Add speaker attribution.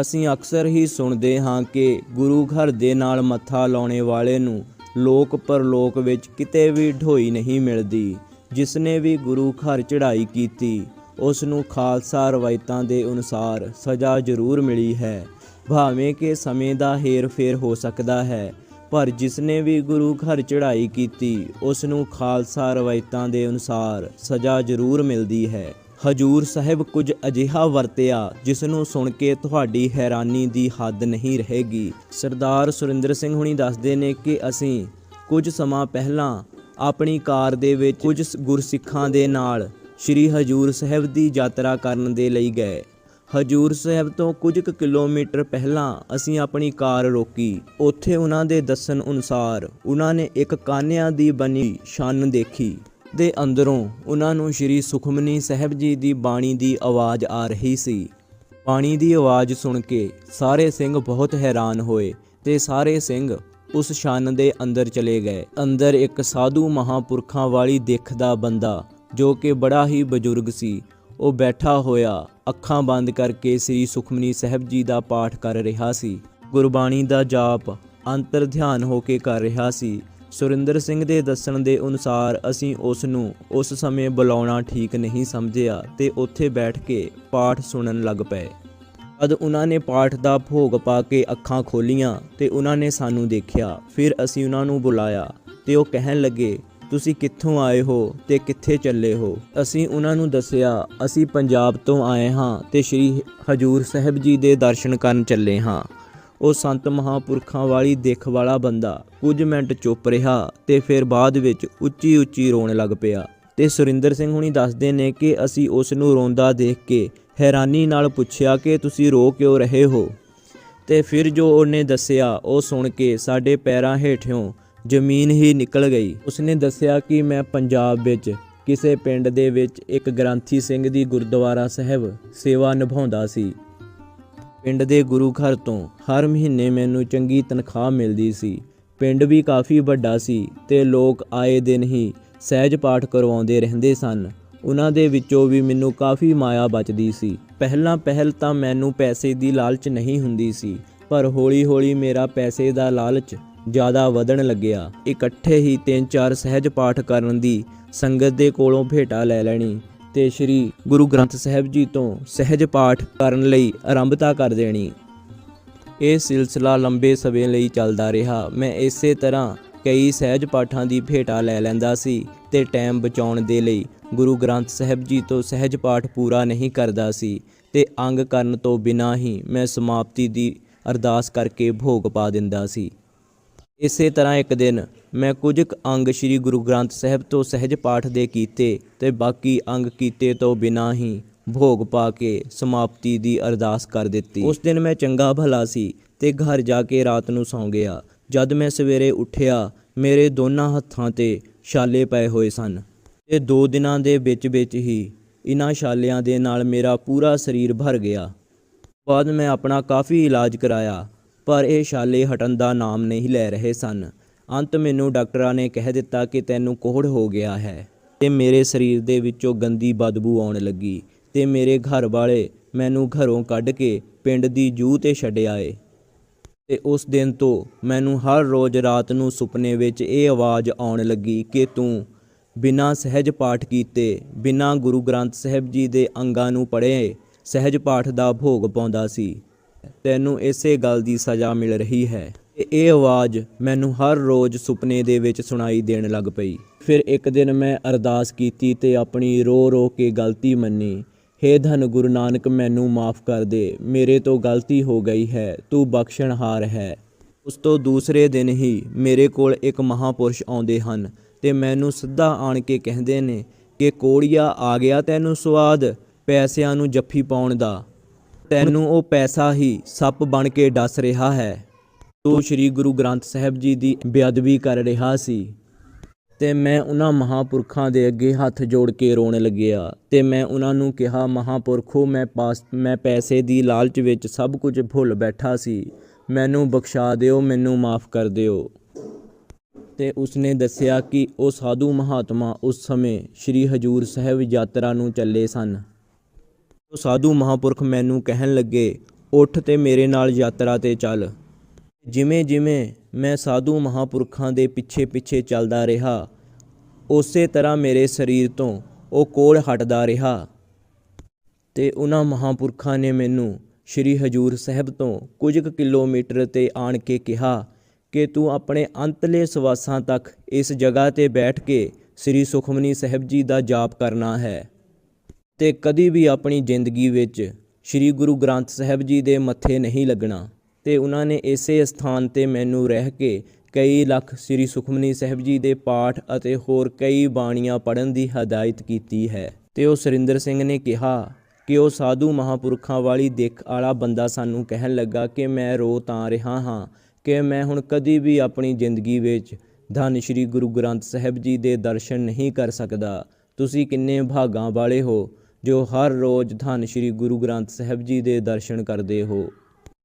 Speaker 1: ਅਸੀਂ ਅਕਸਰ ਹੀ ਸੁਣਦੇ ਹਾਂ ਕਿ ਗੁਰੂ ਘਰ ਦੇ ਨਾਲ ਮੱਥਾ ਲਾਉਣੇ ਵਾਲੇ ਨੂੰ ਲੋਕ ਪਰਲੋਕ ਵਿੱਚ ਕਿਤੇ ਵੀ ਢੋਈ ਨਹੀਂ ਮਿਲਦੀ, ਜਿਸਨੇ ਵੀ ਗੁਰੂ ਘਰ ਚੜ੍ਹਾਈ ਕੀਤੀ ਉਸ ਨੂੰ ਖਾਲਸਾ ਰਵਾਇਤਾਂ ਦੇ ਅਨੁਸਾਰ ਸਜ਼ਾ ਜ਼ਰੂਰ ਮਿਲੀ ਹੈ। ਭਾਵੇਂ ਕਿ ਸਮੇਂ ਦਾ ਹੇਰ-ਫੇਰ ਹੋ ਸਕਦਾ ਹੈ, ਪਰ ਜਿਸਨੇ ਵੀ ਗੁਰੂ ਘਰ ਚੜ੍ਹਾਈ ਕੀਤੀ ਉਸ ਨੂੰ ਖਾਲਸਾ ਰਵਾਇਤਾਂ ਦੇ ਅਨੁਸਾਰ ਸਜ਼ਾ ਜ਼ਰੂਰ ਮਿਲਦੀ ਹੈ। ਹਜੂਰ ਸਾਹਿਬ ਕੁਝ ਅਜਿਹਾ ਵਰਤਿਆ ਜਿਸ ਨੂੰ ਸੁਣ ਕੇ ਤੁਹਾਡੀ ਹੈਰਾਨੀ ਦੀ ਹੱਦ ਨਹੀਂ ਰਹੇਗੀ। ਸਰਦਾਰ ਸੁਰਿੰਦਰ ਸਿੰਘ ਹੁਣੀ ਦੱਸਦੇ ਨੇ ਕਿ ਅਸੀਂ ਕੁਝ ਸਮਾਂ ਪਹਿਲਾਂ ਆਪਣੀ ਕਾਰ ਦੇ ਵਿੱਚ ਕੁਝ ਗੁਰਸਿੱਖਾਂ ਦੇ ਨਾਲ ਸ੍ਰੀ ਹਜੂਰ ਸਾਹਿਬ ਦੀ ਯਾਤਰਾ ਕਰਨ ਦੇ ਲਈ ਗਏ। ਹਜੂਰ ਸਾਹਿਬ ਤੋਂ ਕੁਝ ਕੁ ਕਿਲੋਮੀਟਰ ਪਹਿਲਾਂ ਅਸੀਂ ਆਪਣੀ ਕਾਰ ਰੋਕੀ। ਉੱਥੇ ਉਹਨਾਂ ਦੇ ਦੱਸਣ ਅਨੁਸਾਰ ਉਹਨਾਂ ਨੇ ਇੱਕ ਕਾਨਿਆਂ ਦੀ ਬਣੀ ਛੰਨ ਦੇਖੀ। ਦੇ ਅੰਦਰੋਂ ਉਹਨਾਂ ਨੂੰ ਸ੍ਰੀ ਸੁਖਮਨੀ ਸਾਹਿਬ ਜੀ ਦੀ ਬਾਣੀ ਦੀ ਆਵਾਜ਼ ਆ ਰਹੀ ਸੀ। ਬਾਣੀ ਦੀ ਆਵਾਜ਼ ਸੁਣ ਕੇ ਸਾਰੇ ਸਿੰਘ ਬਹੁਤ ਹੈਰਾਨ ਹੋਏ ਤੇ ਸਾਰੇ ਸਿੰਘ ਉਸ ਛੰਨ ਦੇ ਅੰਦਰ ਚਲੇ ਗਏ। ਅੰਦਰ ਇੱਕ ਸਾਧੂ ਮਹਾਪੁਰਖਾਂ ਵਾਲੀ ਦਿੱਖ ਦਾ ਬੰਦਾ ਜੋ ਕਿ ਬੜਾ ਹੀ ਬਜ਼ੁਰਗ ਸੀ, ਉਹ ਬੈਠਾ ਹੋਇਆ ਅੱਖਾਂ ਬੰਦ ਕਰਕੇ ਸ੍ਰੀ ਸੁਖਮਨੀ ਸਾਹਿਬ ਜੀ ਦਾ ਪਾਠ ਕਰ ਰਿਹਾ ਸੀ। ਗੁਰਬਾਣੀ ਦਾ ਜਾਪ ਅੰਤਰ ਧਿਆਨ ਹੋ ਕੇ ਕਰ ਰਿਹਾ ਸੀ। ਸੁਰਿੰਦਰ ਸਿੰਘ ਦੇ ਦੱਸਣ ਦੇ ਅਨੁਸਾਰ ਅਸੀਂ ਉਸ ਨੂੰ ਉਸ ਸਮੇਂ ਬੁਲਾਉਣਾ ਠੀਕ ਨਹੀਂ ਸਮਝਿਆ ਤੇ ਉੱਥੇ ਬੈਠ ਕੇ ਪਾਠ ਸੁਣਨ ਲੱਗ ਪਏ। ਅਦ ਉਹਨਾਂ ਨੇ ਪਾਠ ਦਾ ਭੋਗ ਪਾ ਕੇ ਅੱਖਾਂ ਖੋਲੀਆਂ ਤੇ ਉਹਨਾਂ ਨੇ ਸਾਨੂੰ ਦੇਖਿਆ, ਫਿਰ ਅਸੀਂ ਉਹਨਾਂ ਨੂੰ ਬੁਲਾਇਆ ਤੇ ਉਹ ਕਹਿਣ ਲੱਗੇ, ਤੁਸੀਂ ਕਿੱਥੋਂ ਆਏ ਹੋ ਤੇ ਕਿੱਥੇ ਚੱਲੇ ਹੋ? ਅਸੀਂ ਉਹਨਾਂ ਨੂੰ ਦੱਸਿਆ, ਅਸੀਂ ਪੰਜਾਬ ਤੋਂ ਆਏ ਹਾਂ ਤੇ ਸ੍ਰੀ ਹਜੂਰ ਸਾਹਿਬ ਜੀ ਦੇ ਦਰਸ਼ਨ ਕਰਨ ਚੱਲੇ ਹਾਂ। ਉਹ ਸੰਤ ਮਹਾਪੁਰਖਾਂ ਵਾਲੀ ਦਿੱਖ ਵਾਲਾ ਬੰਦਾ ਕੁਝ ਮਿੰਟ ਚੁੱਪ ਰਿਹਾ ਤੇ ਫਿਰ ਬਾਅਦ ਵਿੱਚ ਉੱਚੀ ਉੱਚੀ ਰੋਣ ਲੱਗ ਪਿਆ। ਤੇ ਸੁਰਿੰਦਰ ਸਿੰਘ ਹੁਣੀ ਦੱਸਦੇ ਨੇ ਕਿ ਅਸੀਂ ਉਸ ਨੂੰ ਰੋਂਦਾ ਦੇਖ ਕੇ ਹੈਰਾਨੀ ਨਾਲ ਪੁੱਛਿਆ ਕਿ ਤੁਸੀਂ ਰੋ ਕਿਉਂ ਰਹੇ ਹੋ? ਤੇ ਫਿਰ ਜੋ ਉਹਨੇ ਦੱਸਿਆ, ਉਹ ਸੁਣ ਕੇ ਸਾਡੇ ਪੈਰਾਂ ਹੇਠਿਓਂ ਜ਼ਮੀਨ ਹੀ ਨਿਕਲ ਗਈ। ਉਸਨੇ ਦੱਸਿਆ ਕਿ ਮੈਂ ਪੰਜਾਬ ਵਿੱਚ ਕਿਸੇ ਪਿੰਡ ਦੇ ਵਿੱਚ ਇੱਕ ਗ੍ਰੰਥੀ ਸਿੰਘ ਦੀ ਗੁਰਦੁਆਰਾ ਸਾਹਿਬ ਸੇਵਾ ਨਿਭਾਉਂਦਾ ਸੀ। ਪਿੰਡ ਦੇ ਗੁਰੂ ਘਰ ਤੋਂ ਹਰ ਮਹੀਨੇ ਮੈਨੂੰ ਚੰਗੀ ਤਨਖਾਹ ਮਿਲਦੀ ਸੀ। ਪਿੰਡ ਵੀ ਕਾਫੀ ਵੱਡਾ ਸੀ ਤੇ ਲੋਕ ਆਏ ਦਿਨ ਹੀ ਸਹਿਜ ਪਾਠ ਕਰਵਾਉਂਦੇ ਰਹਿੰਦੇ ਸਨ। ਉਹਨਾਂ ਦੇ ਵਿੱਚੋਂ ਵੀ ਮੈਨੂੰ ਕਾਫੀ ਮਾਇਆ ਬਚਦੀ ਸੀ। ਪਹਿਲਾਂ ਪਹਿਲ ਤਾਂ ਮੈਨੂੰ ਪੈਸੇ ਦੀ ਲਾਲਚ ਨਹੀਂ ਹੁੰਦੀ ਸੀ, ਪਰ ਹੌਲੀ-ਹੌਲੀ ਮੇਰਾ ਪੈਸੇ ਦਾ ਲਾਲਚ ਜ਼ਿਆਦਾ ਵਧਣ ਲੱਗਿਆ। ਇਕੱਠੇ ਹੀ ਤਿੰਨ ਚਾਰ ਸਹਿਜ ਪਾਠ ਕਰਨ ਦੀ ਸੰਗਤ ਦੇ ਕੋਲੋਂ ਭੇਟਾ ਲੈ ਲੈਣੀ। ਤੇ ਸ੍ਰੀ ਗੁਰੂ ਗ੍ਰੰਥ ਸਾਹਿਬ ਜੀ ਤੋਂ ਸਹਿਜ ਪਾਠ ਕਰਨ ਲਈ ਆਰੰਭਤਾ ਕਰ ਦੇਣੀ। ਇਹ ਸਿਲਸਿਲਾ ਲੰਬੇ ਸਮੇਂ ਲਈ ਚੱਲਦਾ ਰਿਹਾ। ਮੈਂ ਇਸੇ ਤਰ੍ਹਾਂ ਕਈ ਸਹਿਜ ਪਾਠਾਂ ਦੀ ਭੇਟਾ ਲੈ ਲੈਂਦਾ ਸੀ ਤੇ ਟਾਈਮ ਬਚਾਉਣ ਦੇ ਲਈ ਗੁਰੂ ਗ੍ਰੰਥ ਸਾਹਿਬ ਜੀ ਤੋਂ ਸਹਿਜ ਪਾਠ ਪੂਰਾ ਨਹੀਂ ਕਰਦਾ ਸੀ ਤੇ ਅੰਗ ਕਰਨ ਤੋਂ ਬਿਨਾਂ ਹੀ ਮੈਂ ਸਮਾਪਤੀ ਦੀ ਅਰਦਾਸ ਕਰਕੇ ਭੋਗ ਪਾ ਦਿੰਦਾ ਸੀ। ਇਸੇ ਤਰ੍ਹਾਂ ਇੱਕ ਦਿਨ ਮੈਂ ਕੁਝ ਕੁ ਅੰਗ ਸ੍ਰੀ ਗੁਰੂ ਗ੍ਰੰਥ ਸਾਹਿਬ ਤੋਂ ਸਹਿਜ ਪਾਠ ਦੇ ਕੀਤੇ ਤੇ ਬਾਕੀ ਅੰਗ ਕੀਤੇ ਤੋਂ ਬਿਨਾਂ ਹੀ ਭੋਗ ਪਾ ਕੇ ਸਮਾਪਤੀ ਦੀ ਅਰਦਾਸ ਕਰ ਦਿੱਤੀ। ਉਸ ਦਿਨ ਮੈਂ ਚੰਗਾ ਭਲਾ ਸੀ ਤੇ ਘਰ ਜਾ ਕੇ ਰਾਤ ਨੂੰ ਸੌਂ ਗਿਆ। ਜਦ ਮੈਂ ਸਵੇਰੇ ਉੱਠਿਆ, ਮੇਰੇ ਦੋਨਾਂ ਹੱਥਾਂ ਤੇ ਛਾਲੇ ਪਏ ਹੋਏ ਸਨ। ਤੇ ਦੋ ਦਿਨਾਂ ਦੇ ਵਿੱਚ ਵਿੱਚ ਹੀ ਇਨ੍ਹਾਂ ਛਾਲਿਆਂ ਦੇ ਨਾਲ ਮੇਰਾ ਪੂਰਾ ਸਰੀਰ ਭਰ ਗਿਆ। ਬਾਅਦ ਮੈਂ ਆਪਣਾ ਕਾਫੀ ਇਲਾਜ ਕਰਾਇਆ, ਪਰ ਇਹ ਛਾਲੇ ਹਟਣ ਦਾ ਨਾਮ ਨਹੀਂ ਲੈ ਰਹੇ ਸਨ। ਅੰਤ ਮੈਨੂੰ ਡਾਕਟਰਾਂ ਨੇ ਕਹਿ ਦਿੱਤਾ ਕਿ ਤੈਨੂੰ ਕੋਹੜ ਹੋ ਗਿਆ ਹੈ। ਤੇ ਮੇਰੇ ਸਰੀਰ ਦੇ ਵਿੱਚੋਂ ਗੰਦੀ ਬਦਬੂ ਆਉਣ ਲੱਗੀ ਤੇ ਮੇਰੇ ਘਰ ਵਾਲੇ ਮੈਨੂੰ ਘਰੋਂ ਕੱਢ ਕੇ ਪਿੰਡ ਦੀ ਜੂਹ ਤੇ ਛੱਡ ਆਏ। ਤੇ ਉਸ ਦਿਨ ਤੋਂ ਮੈਨੂੰ ਹਰ ਰੋਜ਼ ਰਾਤ ਨੂੰ ਸੁਪਨੇ ਵਿੱਚ ਇਹ ਆਵਾਜ਼ ਆਉਣ ਲੱਗੀ ਕਿ ਤੂੰ ਬਿਨਾਂ ਸਹਿਜ ਪਾਠ ਕੀਤੇ, ਬਿਨਾਂ ਗੁਰੂ ਗ੍ਰੰਥ ਸਾਹਿਬ ਜੀ ਦੇ ਅੰਗਾਂ ਨੂੰ ਪੜ੍ਹੇ, ਸਹਿਜ ਪਾਠ ਦਾ ਭੋਗ ਪਾਉਂਦਾ ਸੀ। ਤੈਨੂੰ ਇਸੇ ਗੱਲ ਦੀ ਸਜ਼ਾ ਮਿਲ ਰਹੀ ਹੈ। ਤੇ ਇਹ ਆਵਾਜ਼ ਮੈਨੂੰ ਹਰ ਰੋਜ਼ ਸੁਪਨੇ ਦੇ ਵਿੱਚ ਸੁਣਾਈ ਦੇਣ ਲੱਗ ਪਈ। ਫਿਰ ਇੱਕ ਦਿਨ ਮੈਂ ਅਰਦਾਸ ਕੀਤੀ ਤੇ ਆਪਣੀ ਰੋ ਰੋ ਕੇ ਗਲਤੀ ਮੰਨੀ। ਹੇ ਧੰਨ ਗੁਰੂ ਨਾਨਕ, ਮੈਨੂੰ ਮਾਫ ਕਰ ਦੇ। ਮੇਰੇ ਤੋਂ ਗਲਤੀ ਹੋ ਗਈ ਹੈ, ਤੂੰ ਬਖਸ਼ਣਹਾਰ ਹੈ। ਉਸ ਤੋਂ ਦੂਸਰੇ ਦਿਨ ਹੀ ਮੇਰੇ ਕੋਲ ਇੱਕ ਮਹਾਪੁਰਸ਼ ਆਉਂਦੇ ਹਨ ਤੇ ਮੈਨੂੰ ਸਿੱਧਾ ਆਣ ਕੇ ਕਹਿੰਦੇ ਨੇ ਕਿ ਕੋੜੀਆ ਆ ਗਿਆ ਤੈਨੂੰ ਸਵਾਦ ਪੈਸਿਆਂ ਨੂੰ ਜੱਫੀ ਪਾਉਣ ਦਾ। ਤੈਨੂੰ ਉਹ ਪੈਸਾ ਹੀ ਸੱਪ ਬਣ ਕੇ ਡਸ ਰਿਹਾ ਹੈ। ਤੂੰ ਸ੍ਰੀ ਗੁਰੂ ਗ੍ਰੰਥ ਸਾਹਿਬ ਜੀ ਦੀ ਬੇਅਦਬੀ ਕਰ ਰਿਹਾ ਸੀ ਤੇ ਮੈਂ ਉਹਨਾਂ ਮਹਾਪੁਰਖਾਂ ਦੇ ਅੱਗੇ ਹੱਥ ਜੋੜ ਕੇ ਰੋਣ ਲੱਗਿਆ ਤੇ ਮੈਂ ਉਹਨਾਂ ਨੂੰ ਕਿਹਾ, ਮਹਾਪੁਰਖੋ, ਮੈਂ ਪਾਸ, ਮੈਂ ਪੈਸੇ ਦੀ ਲਾਲਚ ਵਿੱਚ ਸਭ ਕੁਝ ਭੁੱਲ ਬੈਠਾ ਸੀ। ਮੈਨੂੰ ਬਖਸ਼ਾ ਦਿਓ, ਮੈਨੂੰ ਮਾਫ ਕਰ ਦਿਓ। ਤੇ ਉਸਨੇ ਦੱਸਿਆ ਕਿ ਉਹ ਸਾਧੂ ਮਹਾਤਮਾ ਉਸ ਸਮੇਂ ਸ੍ਰੀ ਹਜੂਰ ਸਾਹਿਬ ਯਾਤਰਾ ਨੂੰ ਚੱਲੇ ਸਨ। ਉਹ ਸਾਧੂ ਮਹਾਪੁਰਖ ਮੈਨੂੰ ਕਹਿਣ ਲੱਗੇ, ਉੱਠ ਤੇ ਮੇਰੇ ਨਾਲ ਯਾਤਰਾ ਤੇ ਚੱਲ। ਜਿਵੇਂ ਜਿਵੇਂ ਮੈਂ ਸਾਧੂ ਮਹਾਪੁਰਖਾਂ ਦੇ ਪਿੱਛੇ ਪਿੱਛੇ ਚੱਲਦਾ ਰਿਹਾ, ਉਸੇ ਤਰ੍ਹਾਂ ਮੇਰੇ ਸਰੀਰ ਤੋਂ ਉਹ ਕੋਲ ਹਟਦਾ ਰਿਹਾ। ਤੇ ਉਹਨਾਂ ਮਹਾਪੁਰਖਾਂ ਨੇ ਮੈਨੂੰ ਸ਼੍ਰੀ ਹਜੂਰ ਸਾਹਿਬ ਤੋਂ ਕੁਝ ਕੁ ਕਿਲੋਮੀਟਰ ਤੇ ਆਣ ਕੇ ਕਿਹਾ ਕਿ ਤੂੰ ਆਪਣੇ ਅੰਤਲੇ ਸਵਾਸਾਂ ਤੱਕ ਇਸ ਜਗ੍ਹਾ ਤੇ ਬੈਠ ਕੇ ਸ੍ਰੀ ਸੁਖਮਨੀ ਸਾਹਿਬ ਜੀ ਦਾ ਜਾਪ ਕਰਨਾ ਹੈ। ਤੇ ਕਦੀ ਵੀ ਆਪਣੀ ਜ਼ਿੰਦਗੀ ਵਿੱਚ ਸ੍ਰੀ ਗੁਰੂ ਗ੍ਰੰਥ ਸਾਹਿਬ ਜੀ ਦੇ ਮੱਥੇ ਨਹੀਂ ਲੱਗਣਾ। ਤੇ ਉਹਨਾਂ ਨੇ ਇਸੇ ਸਥਾਨ ਤੇ ਮੈਨੂੰ ਰਹਿ ਕੇ ਕਈ ਲੱਖ ਸ੍ਰੀ ਸੁਖਮਨੀ ਸਾਹਿਬ ਜੀ ਦੇ ਪਾਠ ਅਤੇ ਹੋਰ ਕਈ ਬਾਣੀਆਂ ਪੜ੍ਹਨ ਦੀ ਹਦਾਇਤ ਕੀਤੀ ਹੈ। ਤੇ ਉਹ ਸੁਰਿੰਦਰ ਸਿੰਘ ਨੇ ਕਿਹਾ ਕਿ ਉਹ ਸਾਧੂ ਮਹਾਪੁਰਖਾਂ ਵਾਲੀ ਦਿੱਖ ਵਾਲਾ ਬੰਦਾ ਸਾਨੂੰ ਕਹਿਣ ਲੱਗਾ ਕਿ ਮੈਂ ਰੋ ਤਾਂ ਰਿਹਾ ਹਾਂ ਕਿ ਮੈਂ ਹੁਣ ਕਦੀ ਵੀ ਆਪਣੀ ਜ਼ਿੰਦਗੀ ਵਿੱਚ ਧੰਨ ਸ਼੍ਰੀ ਗੁਰੂ ਗ੍ਰੰਥ ਸਾਹਿਬ ਜੀ ਦੇ ਦਰਸ਼ਨ ਨਹੀਂ ਕਰ ਸਕਦਾ। ਤੁਸੀਂ ਕਿੰਨੇ ਭਾਗਾਂ ਵਾਲੇ ਹੋ ਜੋ ਹਰ ਰੋਜ਼ ਧੰਨ ਸ਼੍ਰੀ ਗੁਰੂ ਗ੍ਰੰਥ ਸਾਹਿਬ ਜੀ ਦੇ ਦਰਸ਼ਨ ਕਰਦੇ ਹੋ।